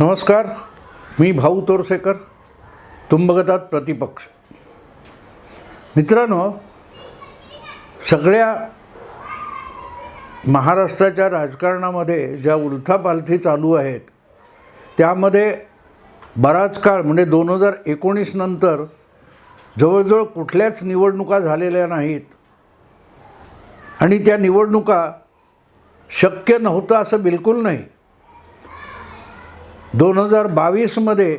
नमस्कार मी भाऊ तोरसेकर तुंबगतात प्रतिपक्ष. मित्रांनो सगळ्या महाराष्ट्राच्या राजकारणामध्ये ज्या उलथापालथी चालू आहेत त्यामध्ये बराच काळ म्हणजे दोन हजार एकोणीस नंतर जवळजवळ कुठल्याच निवडणुका झालेल्या नाहीत. आणि त्या निवडणुका शक्य नव्हतं असं बिलकुल नाही. दोन हजार बावीसमध्ये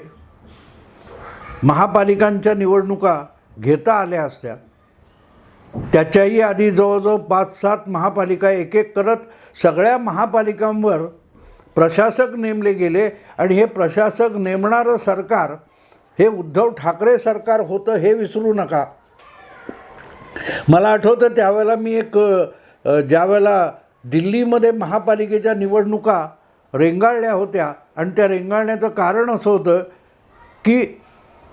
महापालिकांच्या निवडणुका घेता आल्या असत्या. त्याच्याही आधी जवळजवळ पाच सात महापालिका एक एक करत सगळ्या महापालिकांवर प्रशासक नेमले गेले आणि हे प्रशासक नेमणारं सरकार हे उद्धव ठाकरे सरकार होतं हे विसरू नका. मला आठवतं त्यावेळेला मी एक ज्यावेळेला दिल्लीमध्ये महापालिकेच्या निवडणुका रेंगाळल्या होत्या. आणि त्या रेंगाळण्याचं कारण असं होतं की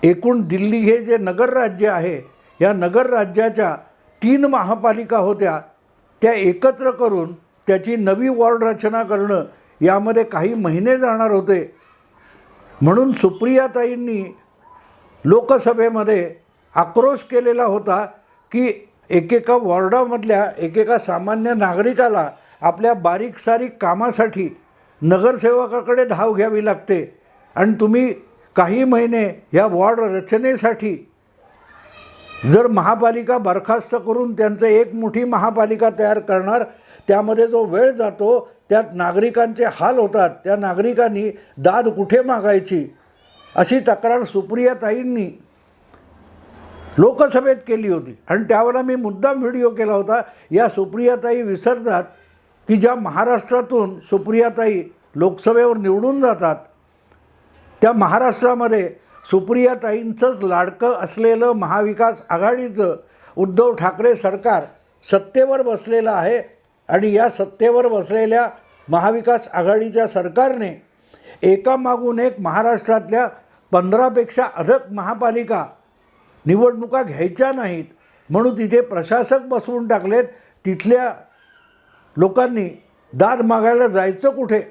एकूण दिल्ली हे जे नगर राज्य आहे या नगर राज्याच्या तीन महापालिका होत्या. त्या एकत्र करून त्याची नवी वॉर्ड रचना करणं यामध्ये काही महिने जाणार होते. म्हणून सुप्रियाताईंनी लोकसभेमध्ये आक्रोश केलेला होता की एकेका वॉर्डामधल्या एकेका सामान्य नागरिकाला आपल्या बारीक सारीक कामासाठी नगरसेवकाकडे धाव घ्यावी लागते. आणि तुम्ही काही महिने ह्या वॉर्ड रचनेसाठी जर महापालिका बरखास्त करून त्यांचं एक मोठी महापालिका तयार करणार त्यामध्ये जो वेळ जातो त्यात नागरिकांचे हाल होतात. त्या नागरिकांनी दाद कुठे मागायची? अशी तक्रार सुप्रियाताईंनी लोकसभेत केली होती. आणि त्यावेळेला मी मुद्दाम व्हिडिओ केला होता. या सुप्रियाताई विसरतात. की ज्या महाराष्ट्रातून सुप्रियाताई लोकसभेवर निवडून जातात त्या महाराष्ट्रामध्ये सुप्रियाताईंचंच लाडकं असलेलं महाविकास आघाडीचं उद्धव ठाकरे सरकार सत्तेवर बसलेलं आहे आणि या सत्तेवर बसलेल्या महाविकास आघाडीच्या सरकारने एकामागून एक महाराष्ट्रातल्या पंधरापेक्षा अधिक महापालिका निवडणुका घ्यायच्या नाहीत म्हणून तिथे प्रशासक बसवून टाकलेत तिथल्या लोकांनी दाद मागायला जायचं कुठे?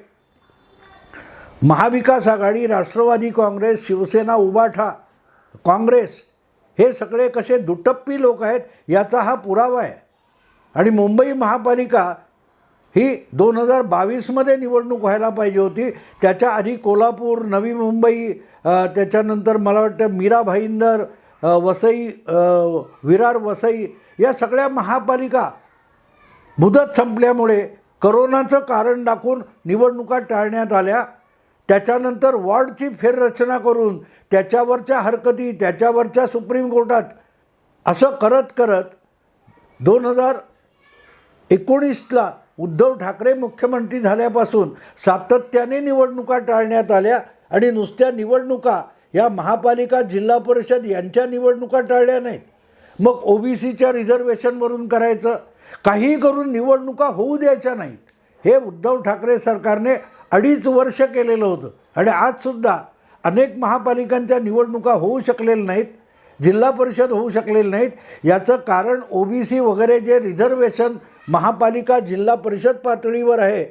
महाविकास आघाडी राष्ट्रवादी काँग्रेस शिवसेना उबाठा काँग्रेस हे सगळे कसे दुटप्पी लोक आहेत याचा हा पुरावा आहे. आणि मुंबई महापालिका ही दोन हजार बावीसमध्ये निवडणूक व्हायला पाहिजे होती. त्याच्या आधी कोल्हापूर नवी मुंबई त्याच्यानंतर मला वाटतं मीरा भाईंदर वसई विरार वसई या सगळ्या महापालिका मुदत संपल्यामुळे करोनाचं कारण दाखवून निवडणुका टाळण्यात आल्या. त्याच्यानंतर वॉर्डची फेररचना करून त्याच्यावरच्या हरकती त्याच्यावरच्या सुप्रीम कोर्टात असं करत करत दोन हजार एकोणीसला उद्धव ठाकरे मुख्यमंत्री झाल्यापासून सातत्याने निवडणुका टाळण्यात आल्या आणि नुसत्या निवडणुका या महापालिका जिल्हा परिषद यांच्या निवडणुका टाळल्या नाहीत. मग ओबीसीच्या रिझर्वेशनवरून करायचं? काही करून निवडणुका होऊ द्यायच्या नाहीत. हे उद्धव ठाकरे सरकारने अडीच वर्ष केलेलं होतं. आणि आजसुद्धा अनेक महापालिकांच्या निवडणुका होऊ शकलेल्या नाहीत जिल्हा परिषद होऊ शकलेले नाहीत. याचं कारण ओबीसी वगैरे जे रिझर्वेशन महापालिका जिल्हा परिषद पातळीवर आहे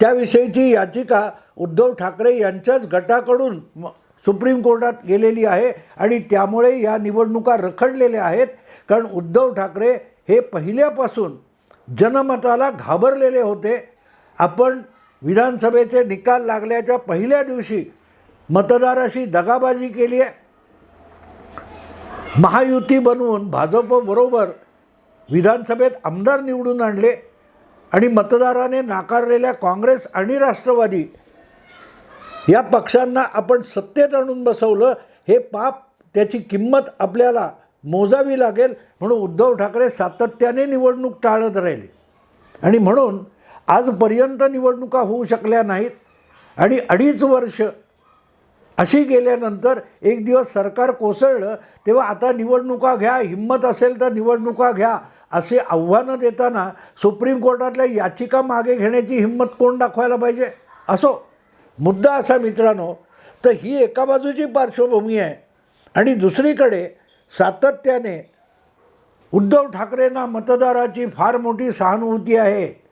त्याविषयीची याचिका उद्धव ठाकरे यांच्याच गटाकडून म- सुप्रीम कोर्टात गेलेली आहे. आणि त्यामुळे या निवडणुका रखडलेल्या आहेत. कारण उद्धव ठाकरे हे पहिल्यापासून जनमताला घाबरलेले होते. आपण विधानसभेचे निकाल लागल्याच्या पहिल्या दिवशी मतदाराशी दगाबाजी केली आहे. महायुती बनवून भाजपबरोबर विधानसभेत आमदार निवडून आणले आणि मतदाराने नाकारलेल्या काँग्रेस आणि राष्ट्रवादी या पक्षांना आपण सत्तेत आणून बसवलं. हे पाप त्याची किंमत आपल्याला मोजावी लागेल म्हणून उद्धव ठाकरे सातत्याने निवडणूक टाळत राहिले. आणि म्हणून आजपर्यंत निवडणुका होऊ शकल्या नाहीत. आणि अडीच वर्ष अशी गेल्यानंतर एक दिवस सरकार कोसळलं तेव्हा आता निवडणुका घ्या हिंमत असेल तर निवडणुका घ्या असे आव्हानं देताना सुप्रीम कोर्टातल्या याचिका मागे घेण्याची हिंमत कोण दाखवायला पाहिजे? असो मुद्दा असा मित्रांनो तर ही एका बाजूची पार्श्वभूमी आहे. आणि दुसरीकडे सातत्याने उद्धव ठाकरेंना मतदाराची फार मोठी सहानुभूती आहे.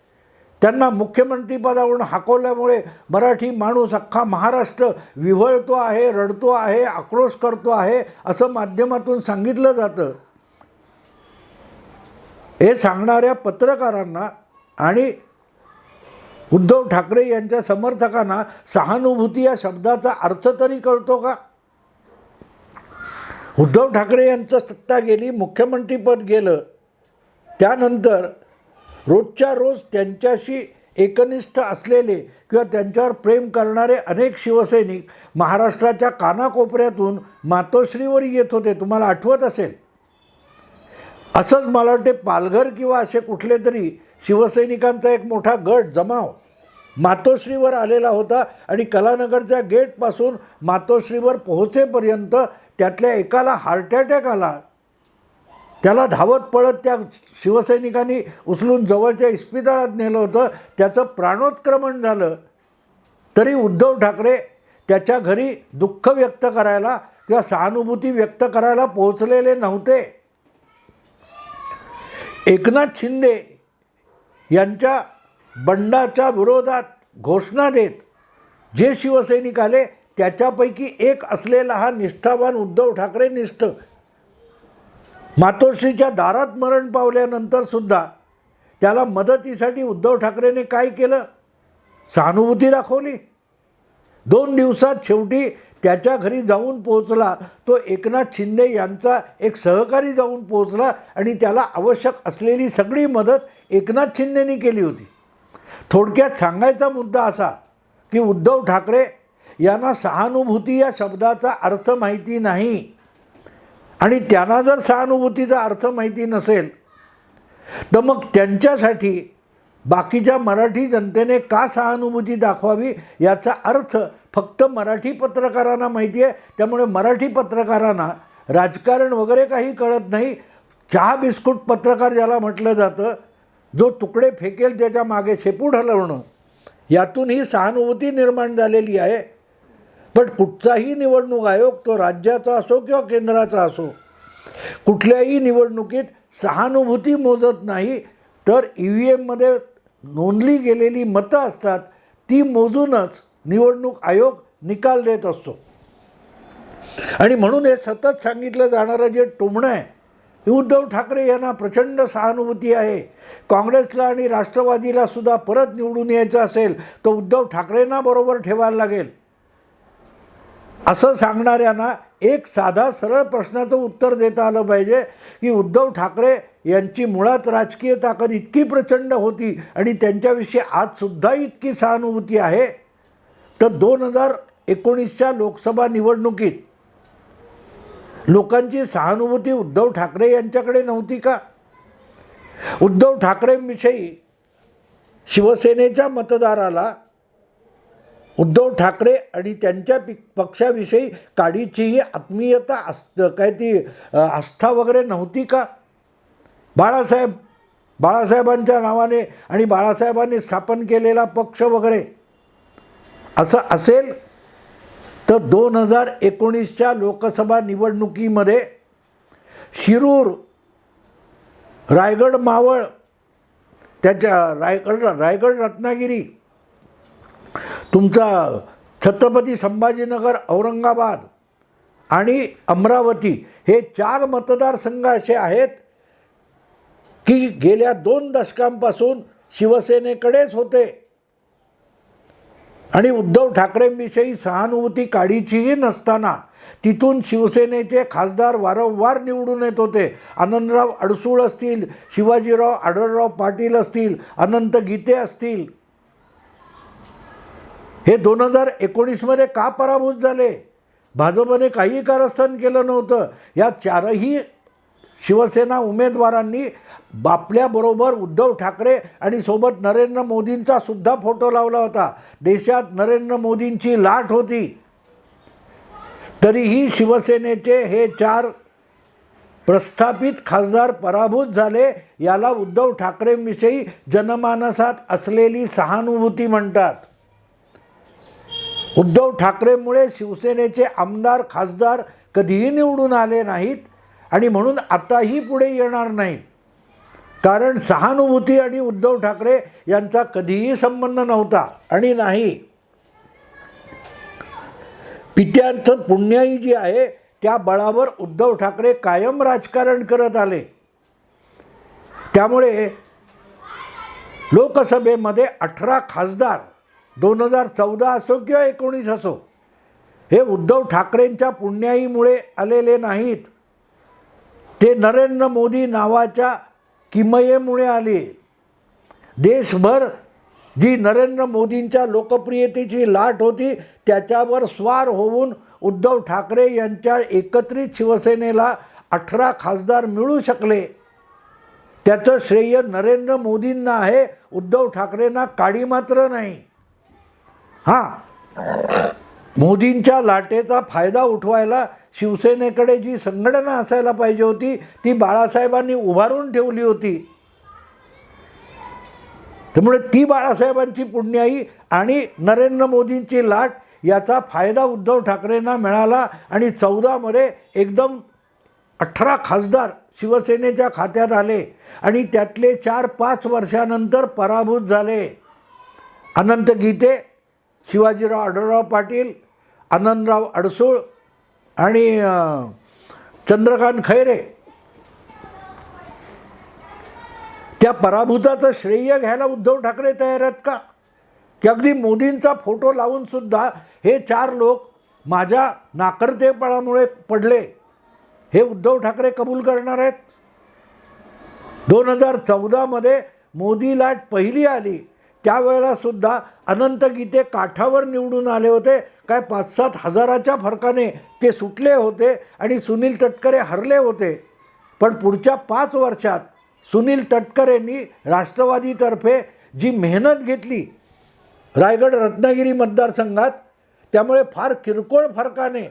त्यांना मुख्यमंत्रीपदावरून हाकवल्यामुळे मराठी माणूस अख्खा महाराष्ट्र विव्हळतो आहे रडतो आहे आक्रोश करतो आहे असं माध्यमातून सांगितलं जातं. हे सांगणाऱ्या पत्रकारांना आणि उद्धव ठाकरे यांच्या समर्थकांना सहानुभूती या शब्दाचा अर्थ तरी कळतो का? उद्धव ठाकरे यांचं सत्ता गेली मुख्यमंत्रीपद गेलं त्यानंतर रोजच्या रोज त्यांच्याशी एकनिष्ठ असलेले किंवा त्यांच्यावर प्रेम करणारे अनेक शिवसैनिक महाराष्ट्राच्या कानाकोपऱ्यातून मातोश्रीवर येत होते. तुम्हाला आठवत असेल? असंच मला वाटते पालघर किंवा असे कुठले तरी शिवसैनिकांचा एक मोठा गट जमाव. मातोश्रीवर आलेला होता आणि कलानगरच्या गेटपासून मातोश्रीवर पोहोचेपर्यंत त्यातल्या एकाला हार्ट अटॅक आला. त्याला धावत पळत त्या शिवसैनिकांनी उचलून जवळच्या इस्पितळात नेलं होतं. त्याचं प्राणोत्क्रमण झालं. तरी उद्धव ठाकरे त्याच्या घरी दुःख व्यक्त करायला किंवा सहानुभूती व्यक्त करायला पोहोचलेले नव्हते. एकनाथ शिंदे यांच्या बंडाच्या विरोधात घोषणा देत जे शिवसैनिक आले त्याच्यापैकी एक असलेला हा निष्ठावान उद्धव ठाकरे निष्ठ. मातोश्रीच्या दारात मरण पावल्यानंतर सुद्धा त्याला मदतीसाठी उद्धव ठाकरेने काय केलं? सहानुभूती दाखवली. दोन दिवसात शेवटी त्याच्या घरी जाऊन पोहोचला. तो एकनाथ शिंदे यांचा एक सहकारी जाऊन पोहोचला आणि त्याला आवश्यक असलेली सगळी मदत एकनाथ शिंदेनी केली होती. थोडक्यात सांगायचा मुद्दा असा की उद्धव ठाकरे यांना सहानुभूती या शब्दाचा अर्थ माहिती नाही. आणि त्यांना जर सहानुभूतीचा अर्थ माहिती नसेल तर मग त्यांच्यासाठी बाकीच्या मराठी जनतेने का सहानुभूती दाखवावी याचा अर्थ फक्त मराठी पत्रकारांना माहिती आहे. त्यामुळे मराठी पत्रकारांना राजकारण वगैरे काही कळत नाही. चहा बिस्कुट पत्रकार ज्याला म्हटलं जातं जो तुकडे फेकेल त्याच्यामागे शेपूट हलवणं यातून ही सहानुभूती निर्माण झालेली आहे. पण कुठचाही निवडणूक आयोग तो राज्याचा असो किंवा केंद्राचा असो कुठल्याही निवडणुकीत सहानुभूती मोजत नाही तर ई व्ही एममध्ये नोंदली गेलेली मतं असतात ती मोजूनच निवडणूक आयोग निकाल देत असतो. आणि म्हणून हे सतत सांगितलं जाणारं जे टोमणं आहे उद्धव ठाकरे यांना प्रचंड सहानुभूती आहे. काँग्रेसला आणि राष्ट्रवादीला सुद्धा परत निवडून यायचं असेल तर उद्धव ठाकरेंना बरोबर ठेवायला लागेल. असं सांगणाऱ्यांना एक साधा सरळ प्रश्नाचं उत्तर देता आलं पाहिजे की उद्धव ठाकरे यांची मुळात राजकीय ताकद इतकी प्रचंड होती आणि त्यांच्याविषयी आजसुद्धा इतकी सहानुभूती आहे. तर दोन हजार एकोणीसच्या लोकसभा निवडणुकीत लोकांची सहानुभूती उद्धव ठाकरे यांच्याकडे नव्हती का? उद्धव ठाकरेंविषयी शिवसेनेच्या मतदाराला उद्धव ठाकरे आणि त्यांच्या पि पक्षाविषयी काडीचीही आत्मीयता अस काय ती आस्था वगैरे नव्हती का? बाळासाहेब बाळासाहेबांच्या नावाने आणि बाळासाहेबांनी स्थापन केलेला पक्ष वगैरे असं असेल तर दोन हजार एकोणीसच्या लोकसभा निवडणुकीमध्ये शिरूर रायगड मावळ त्याच्या रायगड रायगड रत्नागिरी तुमचा छत्रपती संभाजीनगर औरंगाबाद आणि अमरावती हे चार मतदारसंघ असे आहेत की गेल्या दोन दशकांपासून शिवसेनेकडेच होते. आणि उद्धव ठाकरेंविषयी सहानुभूती काडीचीही नसताना तिथून शिवसेनेचे खासदार वारंवार निवडून येत होते. आनंदराव अडसूळ असतील शिवाजीराव आढळराव पाटील असतील अनंत गीते असतील. हे दोन हजार एकोणीसमध्ये का पराभूत झाले? भाजपने काही कारस्थान केलं नव्हतं. या चारही शिवसेना उमेदवारांनी बापल्याबरोबर उद्धव ठाकरे आणि सोबत नरेंद्र मोदींचा सुद्धा फोटो लावला होता. देशात नरेंद्र मोदींची लाट होती. तरीही शिवसेनेचे हे चार प्रस्थापित खासदार पराभूत झाले याला उद्धव ठाकरेंविषयी जनमानसात असलेली सहानुभूती म्हणतात. उद्धव ठाकरेंमुळे शिवसेनेचे आमदार खासदार कधीही निवडून आले नाहीत आणि म्हणून आताही पुढे येणार नाहीत. कारण सहानुभूती आणि उद्धव ठाकरे यांचा कधीही संबंध नव्हता आणि नाही. पित्यांचं पुण्याई जी आहे त्या बळावर उद्धव ठाकरे कायम राजकारण करत आले. त्यामुळे लोकसभेमध्ये अठरा खासदार दोन हजार चौदा असो किंवा एकोणीस असो हे उद्धव ठाकरेंच्या पुण्याईमुळे आलेले नाहीत. ते नरेंद्र मोदी नावाच्या किमयेमुळे आली. देशभर जी नरेंद्र मोदींच्या लोकप्रियतेची लाट होती त्याच्यावर स्वार होऊन उद्धव ठाकरे यांच्या एकत्रित शिवसेनेला अठरा खासदार मिळू शकले. त्याचं श्रेय नरेंद्र मोदींना आहे उद्धव ठाकरेंना काडी मात्र नाही. हां. मोदींच्या लाटेचा फायदा उठवायला शिवसेनेकडे जी संघटना असायला पाहिजे होती ती बाळासाहेबांनी उभारून ठेवली होती. त्यामुळे ती बाळासाहेबांची पुण्याई आणि नरेंद्र मोदींची लाट याचा फायदा उद्धव ठाकरेंना मिळाला आणि चौदामध्ये एकदम अठरा खासदार शिवसेनेच्या खात्यात आले आणि त्यातले चार पाच वर्षानंतर पराभूत झाले. अनंत गीते शिवाजीराव आढळराव पाटील आनंदराव अडसूळ आणि चंद्रकांत खैरे. त्या पराभूताचं श्रेय घ्यायला उद्धव ठाकरे तयार आहेत का? की अगदी मोदींचा फोटो लावून सुद्धा हे चार लोक माझ्या नाकर्तेपणामुळे पडले हे उद्धव ठाकरे कबूल करणार आहेत? दोन हजार चौदामध्ये मोदी लाट पहिली आली त्यावेळेला सुद्धा अनंत गीते काठावर निवडून आले होते. काय पाच सात हजाराच्या फरकाने ते सुटले होते आणि सुनील तटकरे हरले होते. पण पुढच्या पाच वर्षात सुनील तटकरेंनी राष्ट्रवादीतर्फे जी मेहनत घेतली रायगड रत्नागिरी मतदारसंघात त्यामुळे फार किरकोळ फरकाने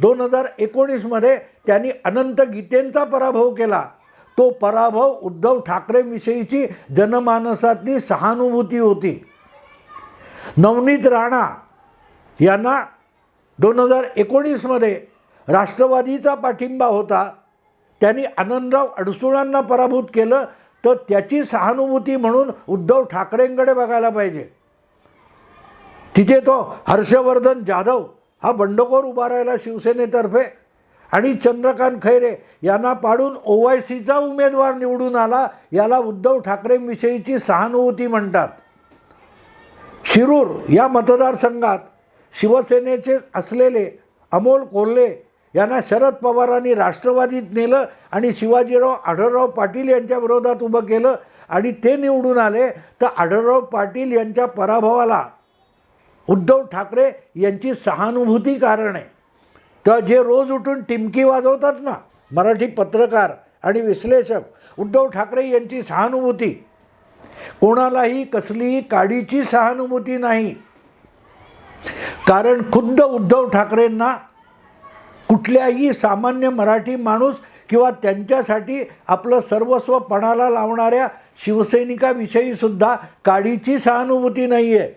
दोन हजार एकोणीसमध्ये त्यांनी अनंत गीतेंचा पराभव केला. तो पराभव उद्धव ठाकरेंविषयीची जनमानसातली सहानुभूती होती. नवनीत राणा यांना दोन हजार एकोणीसमध्ये राष्ट्रवादीचा पाठिंबा होता. त्यांनी आनंदराव अडसुळांना पराभूत केलं तर त्याची सहानुभूती म्हणून उद्धव ठाकरेंकडे बघायला पाहिजे. तिथे तो हर्षवर्धन जाधव हा बंडखोर उभा राहिला शिवसेनेतर्फे आणि चंद्रकांत खैरे यांना पाडून ओवायसीचा उमेदवार निवडून आला याला उद्धव ठाकरेंविषयीची सहानुभूती म्हणतात. शिरूर या मतदारसंघात शिवसेनेचे असलेले अमोल कोल्हे यांना शरद पवारांनी राष्ट्रवादीत नेलं आणि शिवाजीराव आढळराव पाटील यांच्या विरोधात उभं केलं आणि ते निवडून आले तर आढळराव पाटील यांच्या पराभवाला उद्धव ठाकरे यांची सहानुभूती कारण आहे. तर जे रोज उठून टिमकी वाजवतात ना मराठी पत्रकार आणि विश्लेषक उद्धव ठाकरे यांची सहानुभूती. कोणालाही कसलीही काडीची सहानुभूती नाही. कारण खुद्द उद्धव ठाकरेंना कुठल्याही सामान्य मराठी माणूस किंवा त्यांच्यासाठी आपलं सर्वस्व पणाला लावणाऱ्या शिवसैनिकाविषयीसुद्धा काडीची सहानुभूती नाही आहे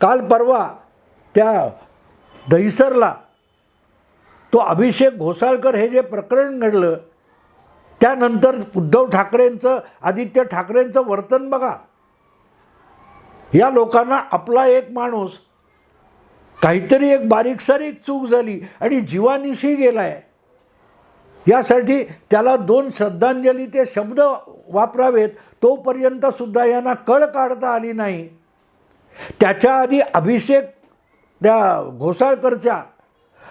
काल परवा त्या दहिसरला तो अभिषेक घोसाळकर हे जे प्रकरण घडलं त्यानंतर उद्धव ठाकरेंचं आदित्य ठाकरेंचं वर्तन बघा. या लोकांना आपला एक माणूस काहीतरी एक बारीक सारीक चूक झाली आणि जीवानिशी गेलाय. यासाठी त्याला दोन श्रद्धांजली ते शब्द वापरावेत तोपर्यंत सुद्धा यांना कळ काढता आली नाही. त्याच्या आधी अभिषेक त्या घोसाळकरच्या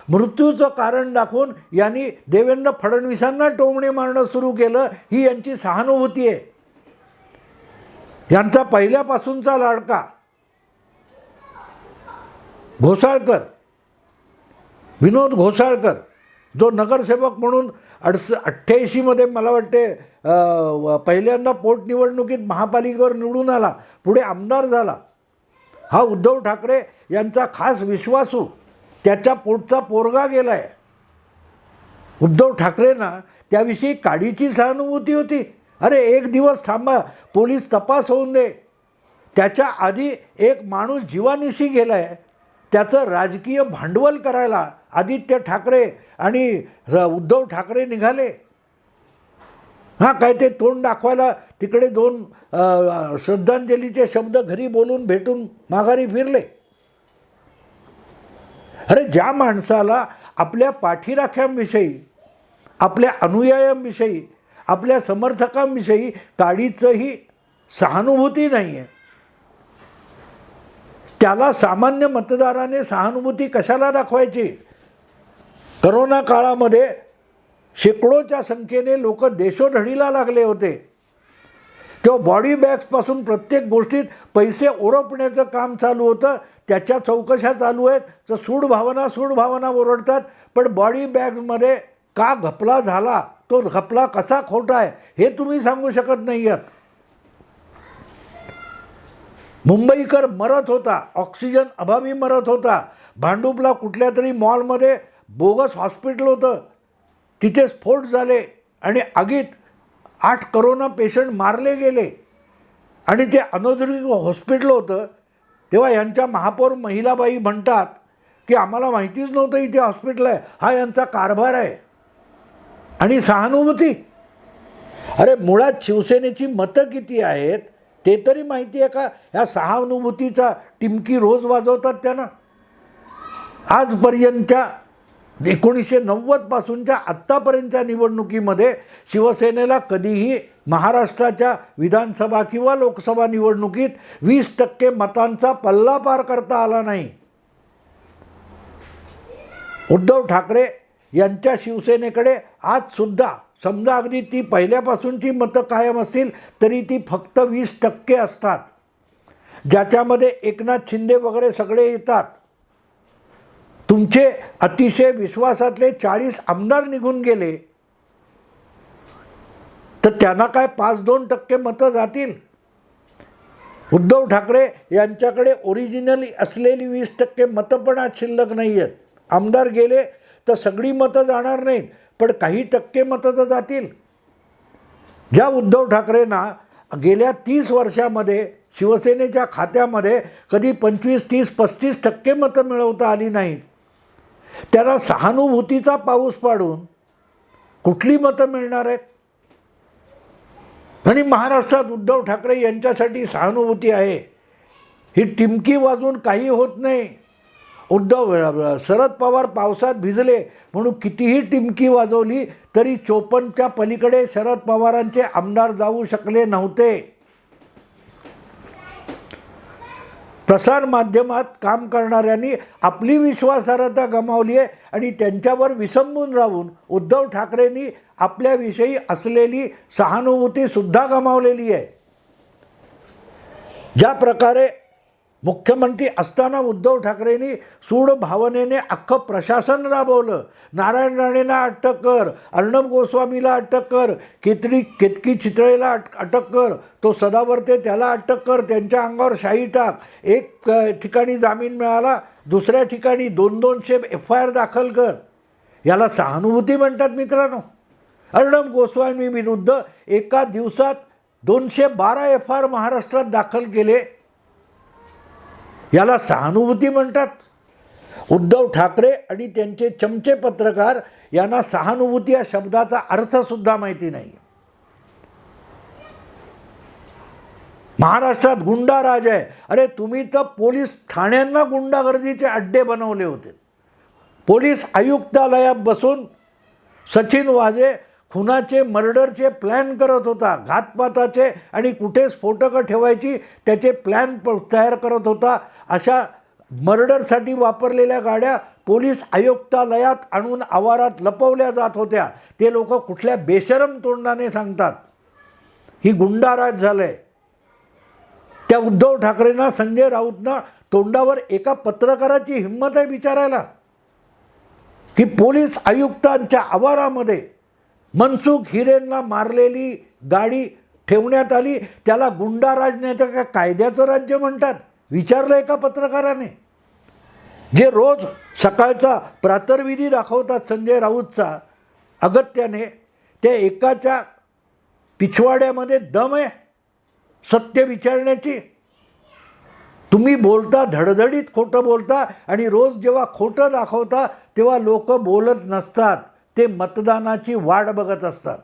मृत्यूचं कारण दाखवून यांनी देवेंद्र फडणवीसांना टोमणे मारणं सुरू केलं ही यांची सहानुभूती आहे. यांचा पहिल्यापासूनचा लाडका घोसाळकर विनोद घोसाळकर जो नगरसेवक म्हणून अडस अठ्ठ्याऐंशीमध्ये मला वाटते पहिल्यांदा पोटनिवडणुकीत महापालिकेवर निवडून आला पुढे आमदार झाला हा उद्धव ठाकरे यांचा खास विश्वासू त्याच्या पोटचा पोरगा गेला आहे उद्धव ठाकरेंना त्याविषयी काडीची सहानुभूती होती. अरे एक दिवस थांबा पोलीस तपास होऊन दे. त्याच्या आधी एक माणूस जीवानिशी गेला आहे त्याचं राजकीय भांडवल करायला आदित्य ठाकरे आणि उद्धव ठाकरे निघाले. हां काय ते तोंड दाखवायला तिकडे दोन श्रद्धांजलीचे शब्द घरी बोलून भेटून माघारी फिरले. अरे ज्या माणसाला आपल्या पाठीराख्यांविषयी आपल्या अनुयायांविषयी आपल्या समर्थकांविषयी काडीचंही सहानुभूती नाही आहे त्याला सामान्य मतदाराने सहानुभूती कशाला दाखवायची? करोना काळामध्ये शेकडोच्या संख्येने लोक देशोधडीला लागले होते. किंवा बॉडी बॅग्सपासून प्रत्येक गोष्टीत पैसे ओरपण्याचं काम चालू होतं. त्याच्या चौकशा चालू आहेत. तर सूडभावना सूडभावना ओरडतात. पण बॉडी बॅगमध्ये का घपला झाला? तो घपला कसा खोटा आहे? हे तुम्ही सांगू शकत नाही आहात मुंबईकर मरत होता. ऑक्सिजन अभावी मरत होता. भांडूपला कुठल्या तरी मॉलमध्ये बोगस हॉस्पिटल होतं. तिथे स्फोट झाले आणि आगीत आठ करोना पेशंट मारले गेले. आणि ते अनौद्योगिक हॉस्पिटल होतं. तेव्हा यांच्या महापौर महिलाबाई म्हणतात की आम्हाला माहितीच नव्हतं इथे हॉस्पिटल आहे. हा यांचा कारभार आहे. आणि सहानुभूती. अरे मुळात शिवसेनेची मतं किती आहेत? ते तरी माहिती आहे का? ह्या सहानुभूतीचा टिमकी रोज वाजवतात त्यांना. आजपर्यंतच्या एकोणीसशे नव्वदपासूनच्या आत्तापर्यंतच्या निवडणुकीमध्ये शिवसेनेला कधीही महाराष्ट्राच्या विधानसभा किंवा लोकसभा निवडणुकीत वीस टक्के मतांचा पल्ला पार करता आला नाही. उद्धव ठाकरे यांच्या शिवसेनेकडे आजसुद्धा समजा अगदी ती पहिल्यापासूनची मतं कायम असतील तरी ती फक्त वीस टक्के असतात. ज्याच्यामध्ये एकनाथ शिंदे वगैरे सगळे येतात. तुमचे अतिशय विश्वासातले चाळीस आमदार निघून गेले. तर त्यांना काय पाच दोन टक्के मतं जातील? उद्धव ठाकरे यांच्याकडे ओरिजिनली असलेली वीस टक्के मतं पण आज शिल्लक नाही आहेत आमदार गेले तर सगळी मतं जाणार नाहीत. पण काही टक्के मतं तर जातील. ज्या उद्धव ठाकरेंना गेल्या तीस वर्षामध्ये शिवसेनेच्या खात्यामध्ये कधी पंचवीस तीस पस्तीस टक्के मतं मिळवता आली नाहीत. त्याला सहानुभूतीचा पाऊस पाडून कुठली मतं मिळणार आहेत? आणि महाराष्ट्रात उद्धव ठाकरे यांच्यासाठी सहानुभूती आहे. ही टिमकी वाजून काही होत नाही. उद्धव शरद पवार पावसात भिजले म्हणून कितीही टिमकी वाजवली तरी चोपन्नच्या पलीकडे शरद पवारांचे आमदार जाऊ शकले नव्हते. प्रसारमाध्यमात काम करणाऱ्यांनी आपली विश्वासार्हता गमावली आहे आणि त्यांच्यावर विसंबून राहून उद्धव ठाकरेंनी आपल्याविषयी असलेली सहानुभूतीसुद्धा गमावलेली आहे. ज्या प्रकारे मुख्यमंत्री असताना उद्धव ठाकरेंनी सूड भावनेने अख्खं प्रशासन राबवलं. नारायण राणेंना अटक कर अर्णब गोस्वामीला अटक कर केतरी केतकी चितळेला अट अटक कर तो सदावर्ते त्याला अटक कर त्यांच्या अंगावर शाही टाक. एक ठिकाणी जामीन मिळाला दुसऱ्या ठिकाणी दोन दोनशे एफ आय आर दाखल कर. याला सहानुभूती म्हणतात मित्रांनो. अर्णब गोस्वामी विरुद्ध एका दिवसात दोनशे बारा एफ आय आर महाराष्ट्रात दाखल केले. याला सहानुभूती म्हणतात. उद्धव ठाकरे आणि त्यांचे चमचे पत्रकार यांना सहानुभूती या शब्दाचा अर्थसुद्धा माहिती नाही. महाराष्ट्रात गुंडा राज आहे. अरे तुम्ही तर पोलीस ठाण्यांना गुंडागर्दीचे अड्डे बनवले होते. पोलीस आयुक्तालयात बसून सचिन वाजे खुनाचे मर्डरचे प्लॅन करत होता. घातपाताचे आणि कुठे स्फोटकं ठेवायची त्याचे प्लॅन प तयार करत होता. अशा मर्डरसाठी वापरलेल्या गाड्या पोलीस आयुक्तालयात आणून आवारात लपवल्या जात होत्या. ते लोक कुठल्या बेशरम तोंडाने सांगतात. ही गुंडाराज झालं आहे त्या उद्धव ठाकरेंना संजय राऊतना तोंडावर एका पत्रकाराची हिंमत आहे विचारायला की पोलीस आयुक्तांच्या आवारामध्ये मनसुख हिरेनला मारलेली गाडी ठेवण्यात आली. त्याला गुंडा राजण्याचं का कायद्याचं राज्य म्हणतात? विचारलं एका पत्रकाराने? जे रोज सकाळचा प्रातर्विधी दाखवतात संजय राऊतचा अगत्याने त्या एकाच्या पिछवाड्यामध्ये दम आहे सत्य विचारण्याची. तुम्ही बोलता धडधडीत खोटं बोलता आणि रोज जेव्हा खोटं दाखवता तेव्हा लोक बोलत नसतात. ते मतदानाची वाट बघत असतात.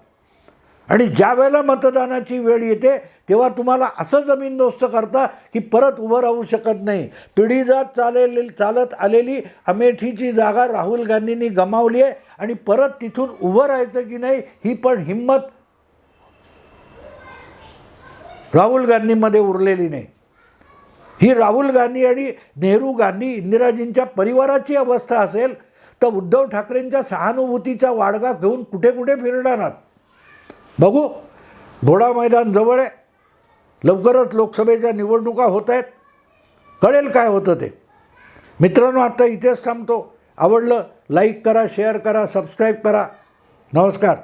आणि ज्या वेळेला मतदानाची वेळ येते तेव्हा तुम्हाला असं जमीनदोस्त करता की परत उभं राहू शकत नाही. पिढीजात चालेली चालत आलेली अमेठीची जागा राहुल गांधींनी गमावली आहे आणि परत तिथून उभं राहायचं की नाही ही पण हिंमत राहुल गांधीमध्ये उरलेली नाही. ही राहुल गांधी आणि नेहरू गांधी इंदिराजींच्या परिवाराची अवस्था असेल तर उद्धव ठाकरेंच्या सहानुभूतीचा वाडगा घेऊन कुठे कुठे फिरणार आहात? बघू. घोडा मैदान जवळ आहे. लवकरच लोकसभेच्या निवडणुका होत आहेत. कळेल काय होतं ते. मित्रांनो आता इथेच थांबतो. आवडलं लाईक करा शेअर करा सबस्क्राईब करा. नमस्कार.